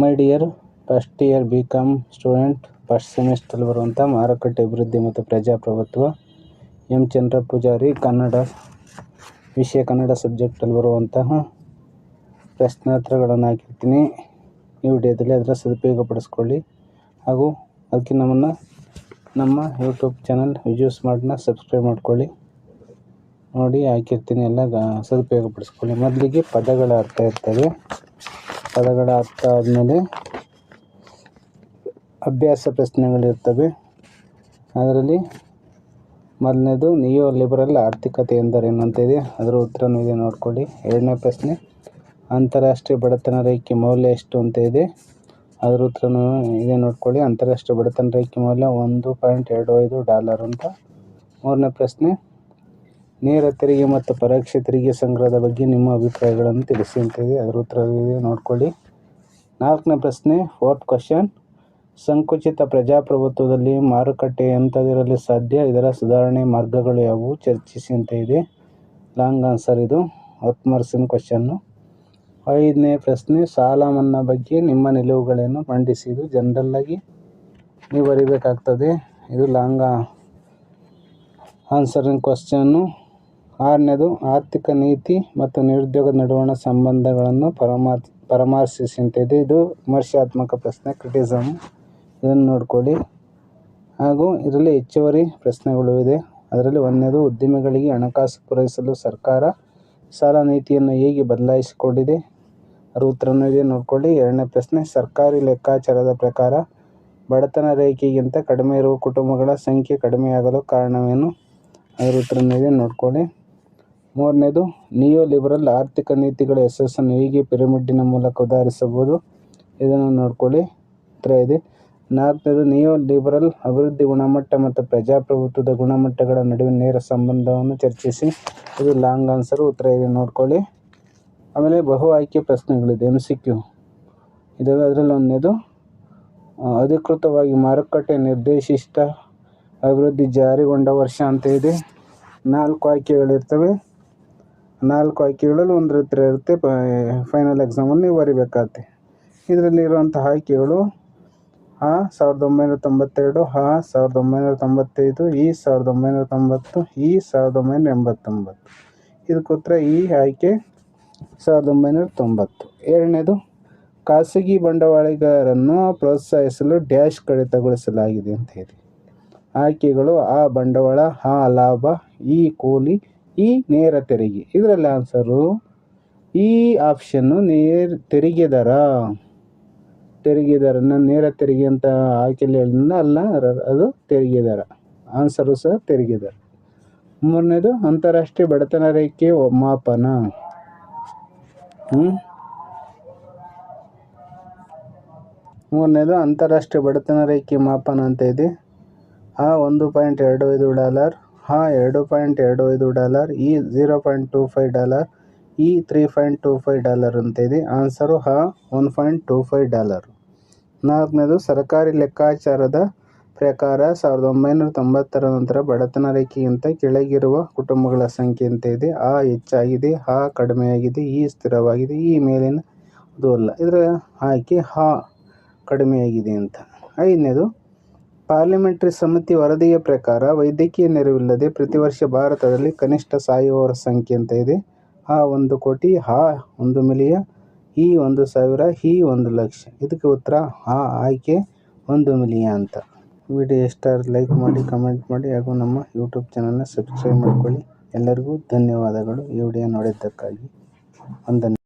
My dear first year B com student first semester ಬರುವಂಥ ಮಾರುಕಟ್ಟೆ ಅಭಿವೃದ್ಧಿ ಮತ್ತು ಪ್ರಜಾಪ್ರಭುತ್ವ, ಎಂ. ಚಂದ್ರ ಪೂಜಾರಿ, ಕನ್ನಡ ವಿಷಯ, ಕನ್ನಡ ಸಬ್ಜೆಕ್ಟಲ್ಲಿ ಬರುವಂತಹ ಪ್ರಶ್ನೋತ್ತರಗಳನ್ನು ಹಾಕಿರ್ತೀನಿ. ಈ ವಿಡಿಯೋದಲ್ಲಿ ಅದರ ಸದುಪಯೋಗ ಪಡಿಸ್ಕೊಳ್ಳಿ ಹಾಗೂ ಅದಕ್ಕೆ ನಮ್ಮನ್ನು, ನಮ್ಮ ಯೂಟ್ಯೂಬ್ ಚಾನಲ್ ವಿಜಯ್ ಸ್ಮಾರ್ಟ್ನ ಸಬ್ಸ್ಕ್ರೈಬ್ ಮಾಡ್ಕೊಳ್ಳಿ. ನೋಡಿ ಹಾಕಿರ್ತೀನಿ ಎಲ್ಲ ಸದುಪಯೋಗ ಪಡಿಸ್ಕೊಳ್ಳಿ ಮೊದಲಿಗೆ ಪದಗಳ ಅರ್ಥ ಇರ್ತವೆ ಪದಗಳ ಅರ್ಥ ಆದಮೇಲೆ ಅಭ್ಯಾಸ ಪ್ರಶ್ನೆಗಳಿರ್ತವೆ. ಅದರಲ್ಲಿ ಮೊದಲನೇದು ನಿಯೋ ಲಿಬರಲ್ ಆರ್ಥಿಕತೆ ಎಂದರೇನು ಅಂತ ಇದೆ ಅದರ ಉತ್ತರನೂ ಇದೆ, ನೋಡ್ಕೊಳ್ಳಿ. ಎರಡನೇ ಪ್ರಶ್ನೆ, ಅಂತಾರಾಷ್ಟ್ರೀಯ ಬಡತನ ರೇಖೆ ಮೌಲ್ಯ ಎಷ್ಟು ಅಂತ ಇದೆ ಅದರ ಉತ್ತರನೂ ಇದೆ, ನೋಡ್ಕೊಳ್ಳಿ. ಅಂತಾರಾಷ್ಟ್ರೀಯ ಬಡತನ ರೇಖೆ ಮೌಲ್ಯ ಒಂದು ಪಾಯಿಂಟ್ ಎರಡು ಐದು ಡಾಲರ್ ಅಂತ. ಮೂರನೇ ಪ್ರಶ್ನೆ ನೇರ ತೆರಿಗೆ ಮತ್ತು ಪರೋಕ್ಷ ತೆರಿಗೆ ಸಂಗ್ರಹದ ಬಗ್ಗೆ ನಿಮ್ಮ ಅಭಿಪ್ರಾಯಗಳನ್ನು ತಿಳಿಸಿ ಇದೆ ಅದರ ಉತ್ತರ ನೋಡ್ಕೊಳ್ಳಿ. ನಾಲ್ಕನೇ ಪ್ರಶ್ನೆ, ಫೋರ್ತ್ ಕ್ವಶನ್. ಸಂಕುಚಿತ ಪ್ರಜಾಪ್ರಭುತ್ವದಲ್ಲಿ ಮಾರುಕಟ್ಟೆ ಎಂಥದಿರಲು ಸಾಧ್ಯ? ಇದರ ಸುಧಾರಣೆ ಮಾರ್ಗಗಳು ಯಾವುವು? ಚರ್ಚಿಸಿ ಅಂತ ಇದೆ. ಲಾಂಗ್ ಆನ್ಸರ್ ಇದು. ಹತ್ಮರ್ಸಿನ ಕ್ವಶನ್ನು. ಐದನೇ ಪ್ರಶ್ನೆ, ಸಾಲ ಮನ್ನಾ ಬಗ್ಗೆ ನಿಮ್ಮ ನಿಲುವುಗಳನ್ನು ಮಂಡಿಸಿ ಇದು ಜನರಲ್ಲಾಗಿ ನೀವು ಬರೀಬೇಕಾಗ್ತದೆ. ಇದು ಲಾಂಗ್ ಆನ್ಸರಿನ ಕ್ವಶನ್ನು. ಆರನೇದು, ಆರ್ಥಿಕ ನೀತಿ ಮತ್ತು ನಿರುದ್ಯೋಗ ನಡುವಣ ಸಂಬಂಧಗಳನ್ನು ಪರಮಾರ್ ಪರಾಮರ್ಶಿಸಿ ಇದೆ ವಿಮರ್ಶಾತ್ಮಕ ಪ್ರಶ್ನೆ ಕ್ರಿಟಿಸಮ್ ಇದನ್ನು ನೋಡ್ಕೊಳ್ಳಿ. ಹಾಗೂ ಇದರಲ್ಲಿ ಹೆಚ್ಚುವರಿ ಪ್ರಶ್ನೆಗಳು ಇದೆ. ಅದರಲ್ಲಿ ಒಂದನೇದು ಉದ್ಯಮಿಗಳಿಗೆ ಹಣಕಾಸು ಪೂರೈಸಲು ಸರ್ಕಾರ ಸಾಲ ನೀತಿಯನ್ನು ಹೇಗೆ ಬದಲಾಯಿಸಿಕೊಂಡಿದೆ? ಅದರ ಉತ್ತರನೂ ಇದೆ, ನೋಡ್ಕೊಳ್ಳಿ. ಎರಡನೇ ಪ್ರಶ್ನೆ, ಸರ್ಕಾರಿ ಲೆಕ್ಕಾಚಾರದ ಪ್ರಕಾರ ಬಡತನ ರೇಖೆಗಿಂತ ಕಡಿಮೆ ಇರುವ ಕುಟುಂಬಗಳ ಸಂಖ್ಯೆ ಕಡಿಮೆಯಾಗಲು ಕಾರಣವೇನು? ಅದರ ಉತ್ತರನೂ ಇದೆ, ನೋಡ್ಕೊಳ್ಳಿ. ಮೂರನೇದು, ನಿಯೋ ಲಿಬರಲ್ ಆರ್ಥಿಕ ನೀತಿಗಳ ಯಶಸ್ಸನ್ನು ಹೀಗೆ ಪಿರಮಿಡ್ಡಿನ ಮೂಲಕ ಉದಾಹರಿಸಬಹುದು. ಇದನ್ನು ನೋಡ್ಕೊಳ್ಳಿ. ಉತ್ತರ ಇದೆ. ನಾಲ್ಕನೇದು, ನಿಯೋ ಲಿಬರಲ್ ಅಭಿವೃದ್ಧಿ ಗುಣಮಟ್ಟ ಮತ್ತು ಪ್ರಜಾಪ್ರಭುತ್ವದ ಗುಣಮಟ್ಟಗಳ ನಡುವಿನ ನೇರ ಸಂಬಂಧವನ್ನು ಚರ್ಚಿಸಿ. ಇದು ಲಾಂಗ್ ಆನ್ಸರ್. ಉತ್ತರ ಇದೆ. ನೋಡ್ಕೊಳ್ಳಿ. ಆಮೇಲೆ ಬಹು ಆಯ್ಕೆ ಪ್ರಶ್ನೆಗಳಿದೆ. ಎಂ ಸಿ ಕ್ಯೂ ಇದಾವೆ ಅದರಲ್ಲಿ ಒಂದನೇದು ಅಧಿಕೃತವಾಗಿ ಮಾರುಕಟ್ಟೆ ನಿರ್ದೇಶಿತ ಅಭಿವೃದ್ಧಿ ಜಾರಿಗೊಂಡ ವರ್ಷ ಅಂತ ಇದೆ. ನಾಲ್ಕು ಆಯ್ಕೆಗಳಿರ್ತವೆ. ನಾಲ್ಕು ಆಯ್ಕೆಗಳಲ್ಲಿ ಒಂದು ಹತ್ರ ಇರುತ್ತೆ. ಫೈನಲ್ ಎಕ್ಸಾಮಲ್ಲಿ ನೀವು ಬರಿಬೇಕಾಗತ್ತೆ. ಇದರಲ್ಲಿ ಇರುವಂತಹ ಆಯ್ಕೆಗಳು ಆ ಸಾವಿರದ ಒಂಬೈನೂರ ತೊಂಬತ್ತೆರಡು, ಆ ಸಾವಿರದ ಒಂಬೈನೂರ ತೊಂಬತ್ತೈದು, ಈ ಸಾವಿರದ ಒಂಬೈನೂರ ತೊಂಬತ್ತು, ಈ ಸಾವಿರದ ಒಂಬೈನೂರ ಎಂಬತ್ತೊಂಬತ್ತು. ಇದಕ್ಕೋತ್ರ ಈ ಆಯ್ಕೆ ಸಾವಿರದ ಒಂಬೈನೂರ ತೊಂಬತ್ತು. ಎರಡನೇದು, ಖಾಸಗಿ ಬಂಡವಾಳಿಗರನ್ನು ಪ್ರೋತ್ಸಾಹಿಸಲು ಡ್ಯಾಶ್ ಕಡಿತಗೊಳಿಸಲಾಗಿದೆ ಅಂತ ಇದೆ ಆಯ್ಕೆಗಳು ಆ ಬಂಡವಾಳ, ಆ ಲಾಭ, ಈ ಕೂಲಿ ಈ ನೇರ ತೆರಿಗೆ. ಇದರಲ್ಲಿ ಆನ್ಸರು ಈ ಆಪ್ಷನ್ನು ನೇರ ತೆರಿಗೆ ದರ. ತೆರಿಗೆ ದರ ನೇರ ತೆರಿಗೆ ಅಂತ ಆಯ್ಕೆಯಲ್ಲಿ ಹೇಳಿದ ಅಲ್ಲ ಅದು ತೆರಿಗೆ ದರ. ಆನ್ಸರು ಸಹ ತೆರಿಗೆ ದರ. ಮೂರನೇದು, ಅಂತಾರಾಷ್ಟ್ರೀಯ ಬಡತನ ರೇಖೆ ಮಾಪನ. ಮೂರನೇದು, ಅಂತಾರಾಷ್ಟ್ರೀಯ ಬಡತನ ರೇಖೆ ಮಾಪನ ಅಂತ ಇದೆ. ಆ ಒಂದು ಪಾಯಿಂಟ್ ಎರಡು ಐದು ಡಾಲರ್. ಹಾ, ಎರಡು ಪಾಯಿಂಟ್ ಎರಡು ಐದು ಡಾಲರ್, ಈ zero point two five dollar, ಈ three point two five dollar ಅಂತ ಇದೆ. ಆನ್ಸರು ಹಾ, one point two five dollar. ನಾಲ್ಕನೇದು, ಸರ್ಕಾರಿ ಲೆಕ್ಕಾಚಾರದ ಪ್ರಕಾರ ಸಾವಿರದ ಒಂಬೈನೂರ ತೊಂಬತ್ತರ ನಂತರ ಬಡತನ ರೇಖೆಗಿಂತ ಕೆಳಗಿರುವ ಕುಟುಂಬಗಳ ಸಂಖ್ಯೆ ಅಂತ ಇದೆ? ಆ ಹೆಚ್ಚಾಗಿದೆ, ಹಾ, ಕಡಿಮೆಯಾಗಿದೆ, ಈ ಸ್ಥಿರವಾಗಿದೆ, ಈ ಮೇಲಿನ ಅದು ಅಲ್ಲ. ಇದರ ಆಯ್ಕೆ ಹಾ, ಕಡಿಮೆಯಾಗಿದೆ ಅಂತ. ಐದನೇದು ಪಾರ್ಲಿಮೆಂಟರಿ ಸಮಿತಿ ವರದಿಯ ಪ್ರಕಾರ ವೈದ್ಯಕೀಯ ನೆರವಿಲ್ಲದೆ ಪ್ರತಿ ವರ್ಷ ಭಾರತದಲ್ಲಿ ಕನಿಷ್ಠ ಸಾಯುವವರ ಸಂಖ್ಯೆ ಅಂತ ಇದೆ. ಆ ಒಂದು ಕೋಟಿ, ಹಾ ಒಂದು ಮಿಲಿಯ ಈ ಒಂದು ಸಾವಿರ ಈ ಒಂದು ಲಕ್ಷ. ಇದಕ್ಕೆ ಉತ್ತರ ಆ ಆಯ್ಕೆ ಒಂದು ಮಿಲಿಯ ಅಂತ. ವಿಡಿಯೋ ಎಷ್ಟಾರು ಲೈಕ್ ಮಾಡಿ ಕಮೆಂಟ್ ಮಾಡಿ ಹಾಗೂ ನಮ್ಮ ಯೂಟ್ಯೂಬ್ ಚಾನಲ್ನ ಸಬ್ಸ್ಕ್ರೈಬ್ ಮಾಡ್ಕೊಳ್ಳಿ. ಎಲ್ಲರಿಗೂ ಧನ್ಯವಾದಗಳು. ಈ ವಿಡಿಯೋ ನೋಡಿದ್ದಕ್ಕಾಗಿ. ವಂದನೆ.